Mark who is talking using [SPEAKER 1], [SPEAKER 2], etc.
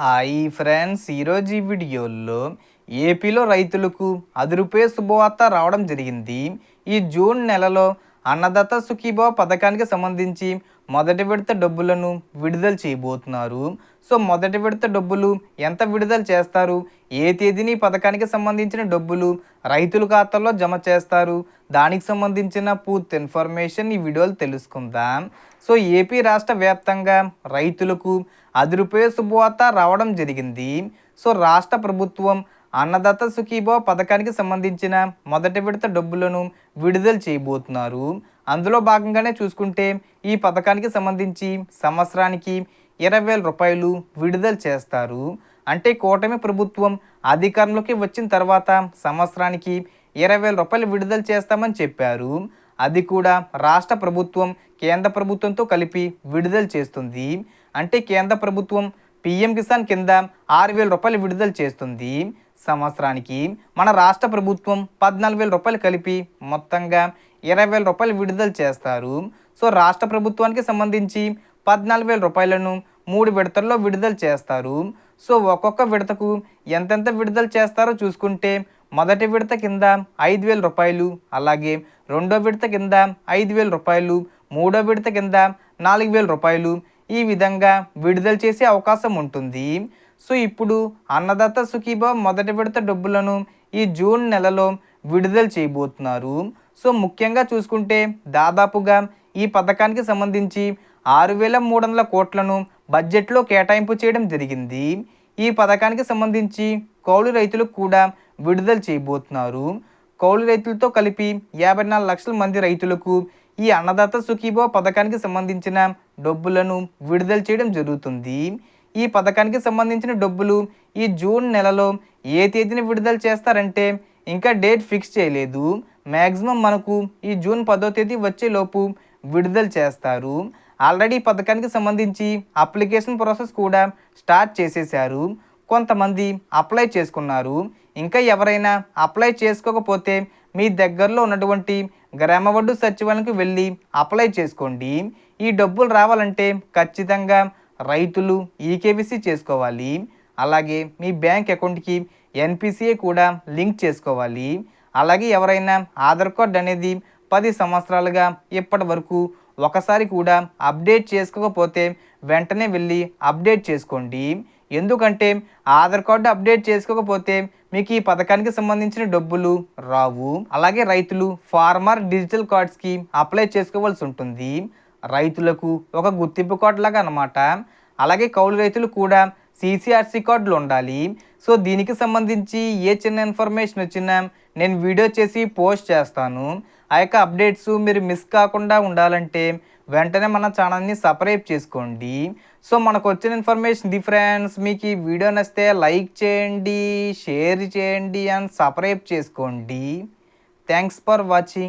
[SPEAKER 1] Hi friends ఈరోజు ఈ వీడియోలో ఏపీలో రైతులకు అదురుపే శుభవార్త రావడం జరిగింది. ఈ జూన్ నెలలో అన్నదాత సుఖీభావ పథకానికి సంబంధించి మొదటి విడత డబ్బులను విడుదల చేయబోతున్నారు. సో మొదటి విడత డబ్బులు ఎంత విడుదల చేస్తారు? ఏ తేదీని పథకానికి సంబంధించిన డబ్బులు రైతుల ఖాతాల్లో జమ చేస్తారు? దానికి సంబంధించిన పూర్తి ఇన్ఫర్మేషన్ ఈ వీడియోలు తెలుసుకుందాం. సో ఏపీ రాష్ట్ర వ్యాప్తంగా రైతులకు అది శుభవార్త రావడం జరిగింది. సో రాష్ట్ర ప్రభుత్వం అన్నదాత సుఖీభావ పథకానికి సంబంధించిన మొదటి విడత డబ్బులను విడుదల చేయబోతున్నారు. అందులో భాగంగానే చూసుకుంటే ఈ పథకానికి సంబంధించి సంవత్సరానికి ఇరవై వేల రూపాయలు విడుదల చేస్తారు. అంటే కూటమి ప్రభుత్వం అధికారంలోకి వచ్చిన తర్వాత సంవత్సరానికి ఇరవై వేల రూపాయలు విడుదల చేస్తామని చెప్పారు. అది కూడా రాష్ట్ర ప్రభుత్వం కేంద్ర ప్రభుత్వంతో కలిపి విడుదల చేస్తుంది. అంటే కేంద్ర ప్రభుత్వం పిఎం కిసాన్ కింద ఆరు వేల రూపాయలు విడుదల చేస్తుంది. సంవత్సరానికి మన రాష్ట్ర ప్రభుత్వం పద్నాలుగు వేల రూపాయలు కలిపి మొత్తంగా ఇరవై వేల రూపాయలు విడుదల చేస్తారు. సో రాష్ట్ర ప్రభుత్వానికి సంబంధించి పద్నాలుగు వేల రూపాయలను మూడు విడతల్లో విడుదల చేస్తారు. సో ఒక్కొక్క విడతకు ఎంతెంత విడుదల చేస్తారో చూసుకుంటే మొదటి విడత కింద ఐదు వేల రూపాయలు అలాగే రెండో విడత కింద ఐదు వేల రూపాయలు మూడో విడత కింద నాలుగు వేల రూపాయలు ఈ విధంగా విడుదల చేసే అవకాశం ఉంటుంది. సో ఇప్పుడు అన్నదాత సుఖీభావ మొదటి విడత డబ్బులను ఈ జూన్ నెలలో విడుదల చేయబోతున్నారు. సో ముఖ్యంగా చూసుకుంటే దాదాపుగా ఈ పథకానికి సంబంధించి ఆరు వేల మూడు వందల కోట్లను బడ్జెట్లో కేటాయింపు చేయడం జరిగింది. ఈ పథకానికి సంబంధించి కౌలు రైతులకు కూడా విడుదల చేయబోతున్నారు. కౌలు రైతులతో కలిపి యాభై నాలుగు లక్షల మంది రైతులకు ఈ అన్నదాత సుఖీభవ పథకానికి సంబంధించిన డబ్బులను విడుదల చేయడం జరుగుతుంది. ఈ పథకానికి సంబంధించిన డబ్బులు ఈ జూన్ నెలలో ఏ తేదీని విడుదల చేస్తారంటే ఇంకా డేట్ ఫిక్స్ చేయలేదు. మ్యాక్సిమం మనకు ఈ జూన్ పదో తేదీ వచ్చేలోపు విడుదల చేస్తారు. ఆల్రెడీ పథకానికి సంబంధించి అప్లికేషన్ ప్రాసెస్ కూడా స్టార్ట్ చేసేసారు కొంతమంది అప్లై చేసుకున్నారు. ఇంకా ఎవరైనా అప్లై చేసుకోకపోతే మీ దగ్గరలో ఉన్నటువంటి గ్రామ వడ్డు సచివాలయంకి వెళ్ళి అప్లై చేసుకోండి. ఈ డబ్బులు రావాలంటే ఖచ్చితంగా రైతులు ఈకేవీసీ చేసుకోవాలి. అలాగే మీ బ్యాంక్ అకౌంట్కి ఎన్పిసిఏ కూడా లింక్ చేసుకోవాలి. అలాగే ఎవరైనా ఆధార్ కార్డ్ అనేది పది సంవత్సరాలుగా ఇప్పటి వరకు ఒకసారి కూడా అప్డేట్ చేసుకోకపోతే వెంటనే వెళ్ళి అప్డేట్ చేసుకోండి. ఎందుకంటే ఆధార్ కార్డు అప్డేట్ చేసుకోకపోతే మీకు ఈ పథకానికి సంబంధించిన డబ్బులు రావు. అలాగే రైతులు ఫార్మర్ డిజిటల్ కార్డ్స్కి అప్లై చేసుకోవాల్సి ఉంటుంది. రైతులకు ఒక గుర్తింపు కార్డు లాగా అనమాట అలాగే కౌలు రైతులు కూడా సీసీఆర్సీ కార్డులు ఉండాలి. సో దీనికి సంబంధించి ఏ చిన్న ఇన్ఫర్మేషన్ వచ్చినా నేను వీడియో చేసి పోస్ట్ చేస్తాను. ఆ యొక్క అప్డేట్స్ మీరు మిస్ కాకుండా ఉండాలంటే వెంటనే మన ఛానల్ని సబ్స్క్రైబ్ చేసుకోండి. సో మనకు వచ్చిన ఇన్ఫర్మేషన్ డిఫరెన్స్ మీకు ఈ వీడియో నచ్చితే లైక్ చేయండి షేర్ చేయండి అండ్ సబ్స్క్రైబ్ చేసుకోండి. Thanks for watching.